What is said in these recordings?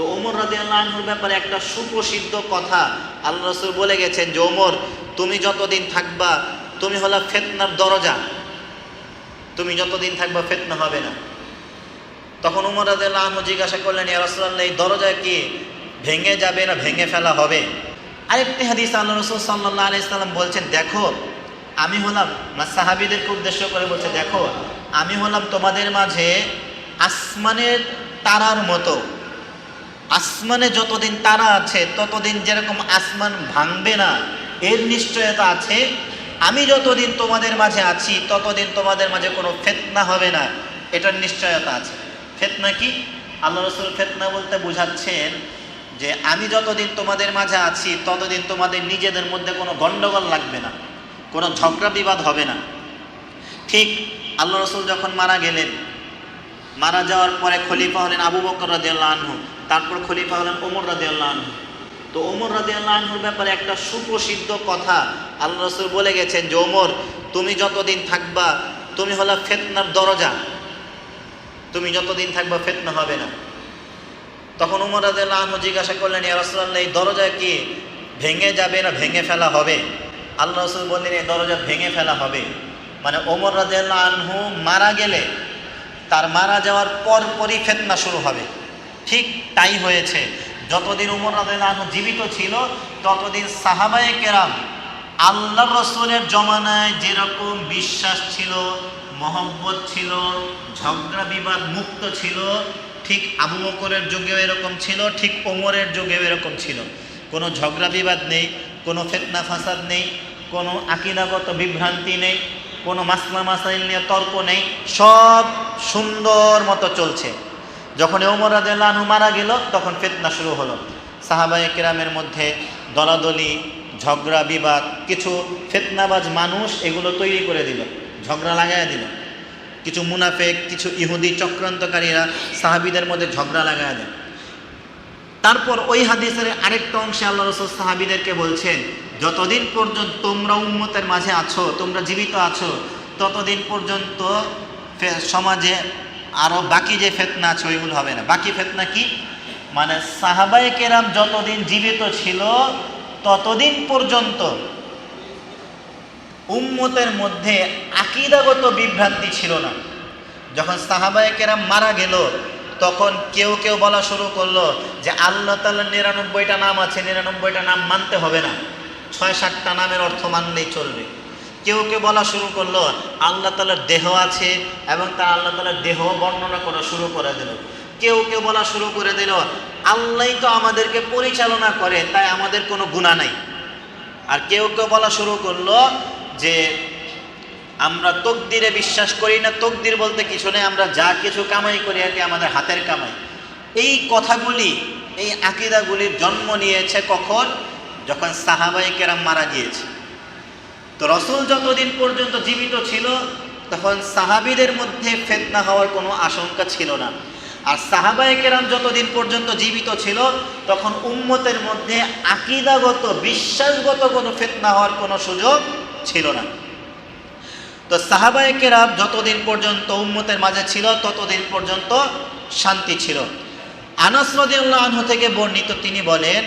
তো ওমর রাজি আল্লাহর ব্যাপারে একটা সুপ্রসিদ্ধ কথা আল্লাহ রসুল বলে গেছেন যে, ওমর, তুমি যতদিন থাকবা, তুমি হলো ফেতনার দরজা। তুমি যতদিন থাকবা, ফেতনা হবে না। তখন উমর রাজি আল্লাহ জিজ্ঞাসা করলেন, ইয়া রাসূলুল্লাহ, এই দরজা কি ভেঙে যাবে না ভেঙে ফেলা হবে? আরেকটি হাদিস আল্লাহ রসুল সাল্লাহ আলি সাল্লাম বলছেন, দেখো, আমি হলাম সাহাবিদেরকে উদ্দেশ্য করে বলছে, দেখো, আমি হলাম তোমাদের মাঝে আসমানের তারার মতো। আসমানে যতদিন তারা আছে, ততদিন যেরকম আসমান ভাঙবে না, এর নিশ্চয়তা আছে। আমি যতদিন তোমাদের মাঝে আছি, ততদিন তোমাদের মাঝে কোনো ফেতনা হবে না, এটার নিশ্চয়তা আছে। ফেতনা কি? আল্লাহ রসুল ফেতনা বলতে বোঝাচ্ছেন যে আমি যতদিন তোমাদের মাঝে আছি, ততদিন তোমাদের নিজেদের মধ্যে কোনো গণ্ডগোল লাগবে না, কোনো ঝগড়া বিবাদ হবে না। ঠিক আল্লাহ রসুল যখন মারা গেলেন, মারা যাওয়ার পরে খলিফা হলেন আবু বকর রাদিয়াল্লাহু আনহু। তারপর খলিফা হলেন ওমর রাদিয়াল্লাহু আনহু। তো ওমর রাদিয়াল্লাহু আনহুর ব্যাপারে একটা সুপ্রসিদ্ধ কথা আল্লাহ রসুল বলে গেছেন যে, ওমর, তুমি যতদিন থাকবা, তুমি হলো ফেতনার দরজা। তুমি যতদিন থাকবা, ফেতনা হবে না। তখন উমর আনহু জিজ্ঞাসা করলেন, ইয়া রাসূলুল্লাহ, এই দরজা কি ভেঙে যাবে না ভেঙে ফেলা হবে? আল্লাহ রসুল বললেন, এই দরজা ভেঙে ফেলা হবে। মানে ওমর আনহু মারা গেলে, তার মারা যাওয়ার পর পরই ফেতনা শুরু হবে। ঠিক তাই হয়েছে। যতদিন উমর আনহু জীবিত ছিল, ততদিন সাহাবায়ে কেরাম আল্লাহ রসুলের জমানায় যেরকম বিশ্বাস ছিল, মহব্বত ছিল, ঝগড়া বিবাদ মুক্ত ছিল, ঠিক আবু বকরের যুগেও এরকম ছিল, ঠিক ওমরের যুগেও এরকম ছিল। কোনো ঝগড়া বিবাদ নেই, কোনো ফেতনা ফাসাদ নেই, কোনো আকিদাগত বিভ্রান্তি নেই, কোনো মাসলা মাসাইল নিয়ে তর্ক নেই, সব সুন্দর মতো চলছে। যখন ওমর রাজু মারা গেল, তখন ফেতনা শুরু হলো। সাহাবায়ে কেরামের মধ্যে দলাদলি, ঝগড়া, বিবাদ, কিছু ফেতনাবাজ মানুষ এগুলো তৈরি করে দিল, ঝগড়া লাগাই দিল। কিছু মুনাফেক, কিছু ইহুদি চক্রান্তকারীরা সাহাবিদের মধ্যে ঝগড়া লাগায় দেয়। তারপর ওই হাদিসের আরেকটা অংশে আল্লাহ রসুল সাহাবিদেরকে বলছেন, যতদিন পর্যন্ত তোমরা উন্মতের মাঝে আছো, তোমরা জীবিত আছো, ততদিন পর্যন্ত সমাজে আরও বাকি যে ফেতনা আছে, ওইগুলো হবে না। বাকি ফেতনা কি? মানে সাহাবায়ে কেরাম যতদিন জীবিত ছিল, ততদিন পর্যন্ত উম্মতের মধ্যে আকিদাগত বিভ্রান্তি ছিল না। যখন সাহাবায়ে কেরাম মারা গেল, তখন কেউ কেউ বলা শুরু করল যে আল্লাহ তাল্লাহ নিরানব্বইটা নাম আছে, নিরানব্বইটা নাম মানতে হবে না। ছয় সাতটা নামের অর্থ মানলেই চলবে। কেউ কেউ বলা শুরু করল, আল্লাহ তালার দেহ আছে এবং তার আল্লাহ তালার দেহ বর্ণনা করা শুরু করে দিল। কেউ কেউ বলা শুরু করে দিল আল্লাহ তো আমাদেরকে পরিচালনা করে, তাই আমাদের কোনো গুণা নাই। আর কেউ কেউ বলা শুরু করল যে, আমরা তকদিরে বিশ্বাস করি না, তকদির বলতে কিছু নেই, আমরা যা কিছু কামাই করি আর কি, আমাদের হাতের কামাই। এই কথাগুলি, এই আকিদাগুলির জন্ম নিয়েছে কখন? যখন সাহাবাই কেরাম মারা গিয়েছে। তো রসুল যতদিন পর্যন্ত জীবিত ছিল, তখন সাহাবিদের মধ্যে ফেতনা হওয়ার কোনো আশঙ্কা ছিল না। আর সাহাবায় কেরাম যতদিন পর্যন্ত জীবিত ছিল, তখন উম্মতের মধ্যে আকিদাগত, বিশ্বাসগত কোনো ফেতনা হওয়ার কোনো সুযোগ ছিল না। তো সাহাবায় কেরাম যতদিন পর্যন্ত উম্মতের মাঝে ছিল, ততদিন পর্যন্ত শান্তি ছিল। আনাস রদিউল্লাহ আনহু থেকে বর্ণিত তিনি বলেন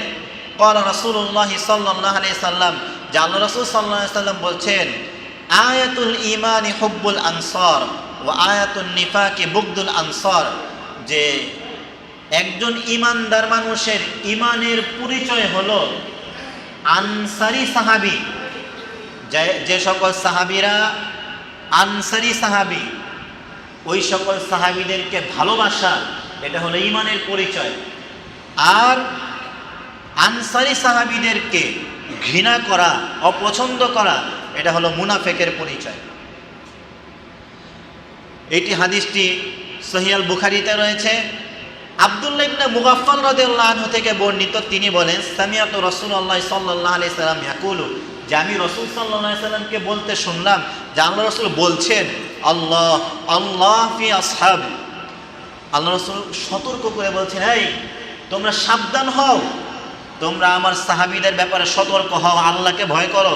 কল রসুল্লাহ সাল্লাহ আলি সাল্লাম যে আল্লাহ সাল্লাম বলছেন, আয়াতুল ঈমানি হুব্বুল আনসার ওয়া আয়াতুন নিফাকি বুগদুল আনসার যে একজন ইমানদার মানুষের ইমানের পরিচয় হলো আনসারি সাহাবী। যে সকল সাহাবীরা আনসারি সাহাবী, ওই সকল সাহাবীদেরকে ভালোবাসা, এটা হলো ইমানের পরিচয়। আর আনসারি সাহাবীদেরকে ঘৃণা করা, অপছন্দ করা, এটা হলো মুনাফেকের পরিচয়। এটি হাদিসটি সহিয়াল বুখারিতে রয়েছে। আব্দুল্লাহ ইবনে মুগাফফাল রাদিয়াল্লাহু আনহু থেকে বর্ণিত, তিনি বলেন সামিয়াতু রাসূলুল্লাহ সাল্লাল্লাহু আলাইহি সাল্লাম ইয়াকুলু যে আমি রসুল আলাইহি সাল্লামকে বলতে শুনলাম, যে আল্লাহ রসুল বলছেন, আল্লাহ আল্লাহ ফি আসহাব আল্লাহ রসুল সতর্ক করে বলছেন, এই, তোমরা সাবধান হও তোমরা আমার সাহাবিদের ব্যাপারে সতর্ক হও, আল্লাহকে ভয় করো।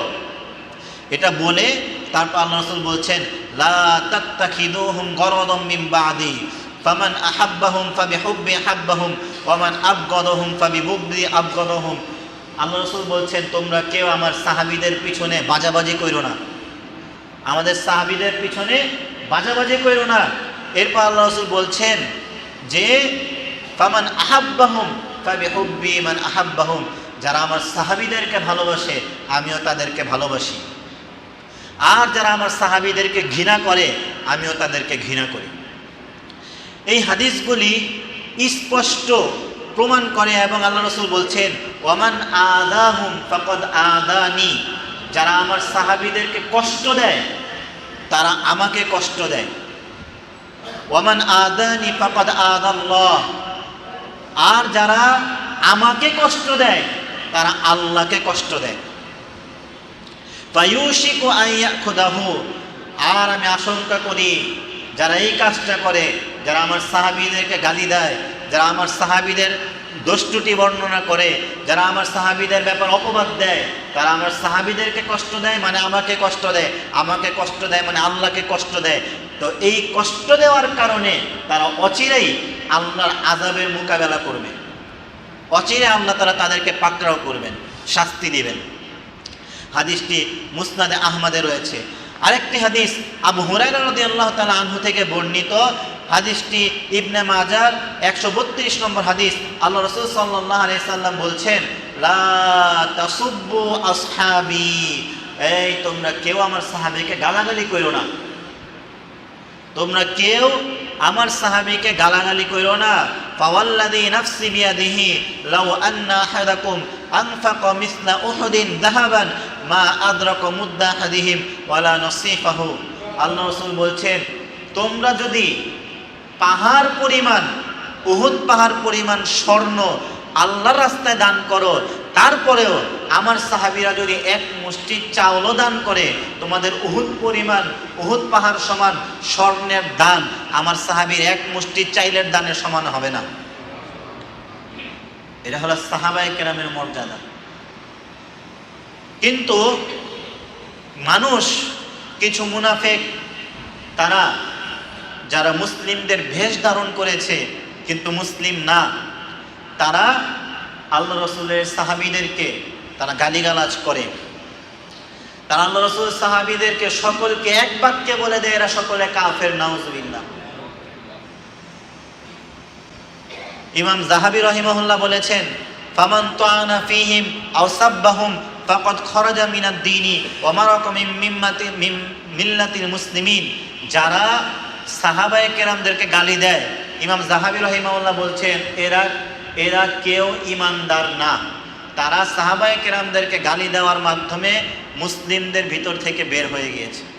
এটা বলে তারপর আল্লাহ রসুল বলছেন, লা তাত্তাখিদুহুম গরদম মিন বাদি, ফামান আহাব্বাহুম ফাবিহুব্বি আহাব্বাহুম, ওয়ামান আবগদহুম ফাবিবুগদি আবগদহুম। আল্লাহ রসুল বলছেন, তোমরা কেউ আমার সাহাবীদের পিছনে বাজাবাজি কইরো না। আমাদের সাহাবীদের পিছনে বাজাবাজি কইরো না। এরপর আল্লাহ রসুল বলছেন যে, ফামান আহাব্বাহুম ফাবিহুব্বি মান আহাব্বাহুম, যারা আমার সাহাবীদেরকে ভালোবাসে, আমিও তাদেরকে ভালোবাসি। আর যারা আমার সাহাবীদেরকে ঘৃণা করে, আমিও তাদেরকে ঘৃণা করি। এই হাদিসগুলি স্পষ্ট প্রমাণ করে এবং আল্লাহ রসুল বলছেন, ওয়ামান আদাহুম ফকদ আদানি যারা আমার সাহাবীদেরকে কষ্ট দেয়, তারা আমাকে কষ্ট দেয়। ওয়ামান আদানি ফকদ আদাল্লাহ আর যারা আমাকে কষ্ট দেয়, তারা আল্লাহকে কষ্ট দেয়। আর আমি আশঙ্কা করি যারা এই কাজটা করে, যারা আমার সাহাবিদেরকে গালি দেয়, যারা আমার সাহাবীদের দোষটুটি বর্ণনা করে, যারা আমার সাহাবিদের ব্যাপার অপবাদ দেয়, তারা আমার সাহাবিদেরকে কষ্ট দেয় মানে আমাকে কষ্ট দেয়, আমাকে কষ্ট দেয় মানে আল্লাহকে কষ্ট দেয়। তো এই কষ্ট দেওয়ার কারণে তারা অচিরেই আল্লাহর আজাবের মোকাবেলা করবে। অচিরে আল্লাহ তারা তাদেরকে পাকড়াও করবেন, শাস্তি দিবেন। হাদিসটি মুসনাদে আহমদে রয়েছে। আরেকটি হাদিস আবু হুরাইরা রাদিয়াল্লাহু তাআলা আনহু থেকে বর্ণিত হাদিসটি ইবনে মাজার একশো বত্রিশ নম্বর হাদিস। আল্লাহ রসুল সাল্লাহ আলি সাল্লাম বলছেন, লা তাসুব্বু আসহাবি। এই, তোমরা কেউ আমার সাহাবিকে গালাগালি করো না। তোমরা কেউ আমার সাহাবীকে গালাগালি করো না। ফাওয়াল্লাযী নাফসি বিয়াদিহি লাউ আন্না আহাদাকুম আনফাকা মিসলা উহুদিন যাহাবান মা আদরাকা মুদ্দা আহাদিহিম ওয়ালা নসিফাহু। আল্লাহ রাসূল বলছেন, তোমরা যদি পাহাড় পরিমাণ, উহুদ পাহাড় পরিমাণ স্বর্ণ আল্লাহর রাস্তায় দান করো। তারপরেও আমার সাহাবিরা যদি এক মুষ্টি চাউলও দান করে, তোমাদের উহুদ পরিমাণ, উহুদ পাহাড় সমান স্বর্ণের দান, আমার সাহাবীর এক মুষ্টি চাইলের দানের সমান হবে না। এটা হলো সাহাবাই কেরামের মর্যাদা। কিন্তু মানুষ, কিছু মুনাফেক, তারা যারা মুসলিমদের ভেষ ধারণ করেছে, কিন্তু মুসলিম না, তারা আল্লাহ রসুলের সাহাবিদেরকে তারা গালিগালাজ করে। তারা আল্লাহ রসুল সাহাবিদেরকে সকলকে এক বাক্যে বলে দেয়, এরা সকলে কাফের, নাউজুবিল্লাহ। ইমাম জাহাবি রহিমহুল্লাহ বলেছেন, ফামান তাআনা ফীহিম আও সাব্বাহুম ফাকাদ খরাজা মিনাদ দীনি ওয়া মিম্মাতি মিন মুসলিমিন। যারা সাহাবায়ে কেরামদেরকে গালি দেয়। ইমাম জাহাবি রহিমাউল্লাহ বলছেন, এরা এরা কেউ ইমানদার না। তারা সাহাবায় কেরামদেরকে গালি দেওয়ার মাধ্যমে মুসলিমদের ভিতর থেকে বের হয়ে গিয়েছে।